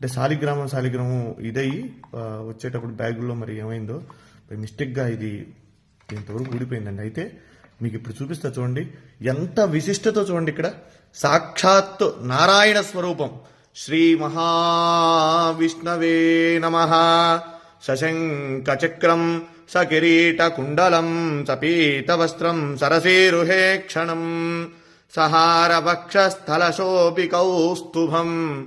అంటే శాలిగ్రామం శాలిగ్రామం ఇదయ్యి వచ్చేటప్పుడు బ్యాగుల్లో మరి ఏమైందో మిస్టేక్గా ఇది ఇంతవరకు ఊడిపోయిందండి. అయితే మీకు ఇప్పుడు చూపిస్తా చూడండి. ఎంత విశిష్టతో చూడండి ఇక్కడ. సాక్షాత్ నారాయణ స్వరూపం. శ్రీ మహావిష్ణవే నమ. సశంక చక్రం సకిరీట కుండలం సపీత వస్త్రం సరసీరుహే క్షణం. సహార వక్షస్థలశోపి కౌస్తుభం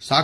సాక్షాత్